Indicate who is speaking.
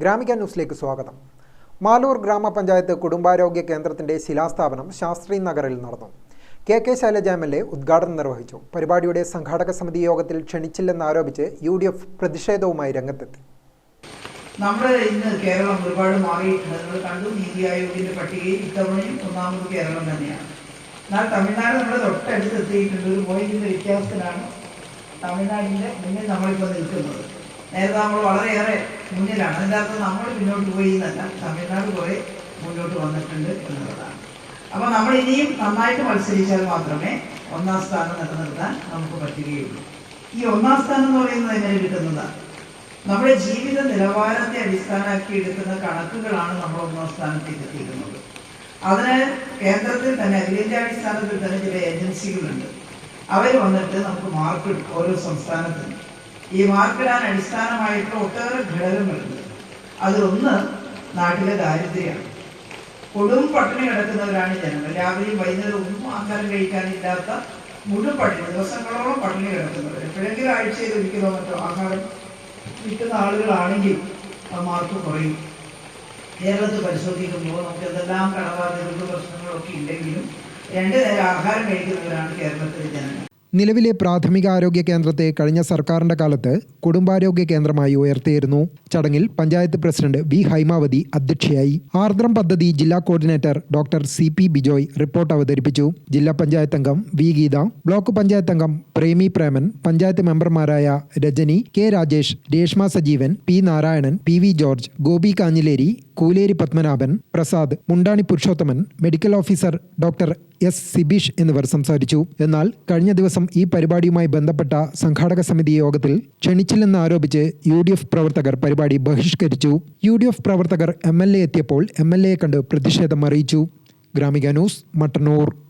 Speaker 1: ഗ്രാമിക ന്യൂസിലേക്ക് സ്വാഗതം. മാലൂർ ഗ്രാമപഞ്ചായത്ത് കുടുംബാരോഗ്യ കേന്ദ്രത്തിന്റെ ശിലാസ്ഥാപനം ശാസ്ത്രി നഗറിൽ നടന്നു. K K Shailaja M L A ഉദ്ഘാടനം നിർവഹിച്ചു. പരിപാടിയുടെ സംഘാടക സമിതി യോഗത്തിൽ ക്ഷണിച്ചില്ലെന്നാരോപിച്ച് യു ഡി എഫ് പ്രതിഷേധവുമായി രംഗത്തെത്തി.
Speaker 2: നമ്മുടെ ഇന്ന് കേരളം ഒരുപാട് മാറിയിട്ടുണ്ട്. നിങ്ങൾ കണ്ടു നീതി ആയോഗിന്റെ പട്ടികയിൽ ഇത്തവണയും ഒന്നാമത് കേരളം തന്നെയാണ്. എന്നാൽ തമിഴ്നാട് നമ്മുടെ തൊട്ടടുത്ത് എത്തിയിട്ടുണ്ട്. ഒരു പോയിന്റിന്റെ വ്യത്യാസത്തിലാണ് തമിഴ്നാടിന്റെ മുന്നിൽ നമ്മളിപ്പോൾ നിൽക്കുന്നത്. നേരത്തെ നമ്മൾ വളരെയേറെ മുന്നിലാണ്. അതിന്റെ നമ്മൾ പിന്നോട്ട് പോയി എന്നല്ല തമിഴ്നാട് പോയി മുന്നോട്ട് വന്നിട്ടുണ്ട് എന്നുള്ളതാണ്. അപ്പോൾ നമ്മൾ ഇനിയും നന്നായിട്ട് മത്സരിച്ചാൽ മാത്രമേ ഒന്നാം സ്ഥാനം നിലനിർത്താൻ നമുക്ക് പറ്റുകയുള്ളൂ. ഈ ഒന്നാം സ്ഥാനം എന്ന് പറയുന്നത് എങ്ങനെ കിട്ടുന്നതാണ് നമ്മുടെ ജീവിത നിലവാരത്തെ അടിസ്ഥാനമാക്കി എടുക്കുന്ന കണക്കുകളാണ് നമ്മൾ ഒന്നാം സ്ഥാനത്തേക്ക് എത്തിക്കുന്നത് അതിന് കേന്ദ്രത്തിൽ തന്നെ അഖിലേന്ത്യാ അടിസ്ഥാനത്തിൽ തന്നെ ചില ഏജൻസികളുണ്ട്. അവർ വന്നിട്ട് നമുക്ക് മാർക്ക് ഓരോ സംസ്ഥാനത്തിനും ഈ മാർക്കിടാൻ അടിസ്ഥാനമായിട്ടുള്ള ഒട്ടേറെ ഘടകങ്ങളുണ്ട്. അതിലൊന്ന് നാട്ടിലെ ദാരിദ്ര്യമാണ്. കൊടും പട്ടിണി കിടക്കുന്നവരാണ് ജനങ്ങൾ. രാവിലെയും വൈകുന്നേരവും ഒന്നും ആഹാരം കഴിക്കാനില്ലാത്ത മുഴുവൻ പട്ടിണി ദിവസങ്ങളോളം പട്ടിണി കിടക്കുന്നവർ. എപ്പോഴെങ്കിലും ആഴ്ചയിൽ ഒരിക്കലോ മറ്റോ ആഹാരം കിട്ടുന്ന ആളുകളാണെങ്കിൽ മാർക്ക് കുറയും. കേരളത്തിൽ പരിശോധിക്കുമ്പോൾ നമുക്ക് എന്തെല്ലാം കടബാധ്യതകളും പ്രശ്നങ്ങളൊക്കെ ഉണ്ടെങ്കിലും രണ്ട് നേരം ആഹാരം കഴിക്കുന്നവരാണ് കേരളത്തിലെ ജനങ്ങൾ.
Speaker 1: നിലവിലെ പ്രാഥമിക ആരോഗ്യ കേന്ദ്രത്തെ കഴിഞ്ഞ സർക്കാരിന്റെ കാലത്ത് കുടുംബാരോഗ്യ കേന്ദ്രമായി ഉയർത്തിയിരുന്നു. ചടങ്ങിൽ പഞ്ചായത്ത് പ്രസിഡന്റ് വി ഹൈമാവതി അധ്യക്ഷയായി. ആർദ്രം പദ്ധതി ജില്ലാ coordinator doctor C P Bijoy report അവതരിപ്പിച്ചു. ജില്ലാ പഞ്ചായത്ത് അംഗം വി ഗീത ബ്ലോക്ക് പഞ്ചായത്ത് അംഗം പ്രേമി പ്രേമൻ പഞ്ചായത്ത് മെമ്പർമാരായ Rajani K Rajesh Reshma Sajeevan P Narayanan P V George Gopi Kanhileri Kooleri Padmanabhan Prasad Mundani Purushothaman medical officer doctor S Sibeesh എന്നിവർ സംസാരിച്ചു. എന്നാൽ കഴിഞ്ഞ ദിവസം ഈ പരിപാടിയുമായി ബന്ധപ്പെട്ട സംഘാടക സമിതി യോഗത്തിൽ ക്ഷണിച്ചില്ലെന്ന് ആരോപിച്ച് യു ഡി എഫ് പ്രവർത്തകർ പരിപാടി ബഹിഷ്കരിച്ചു. യു ഡി എഫ് പ്രവർത്തകർ എം എൽ എ എത്തിയപ്പോൾ എം എൽ എയെ കണ്ട് പ്രതിഷേധം അറിയിച്ചു. ഗ്രാമിക ന്യൂസ് മട്ടന്നൂർ.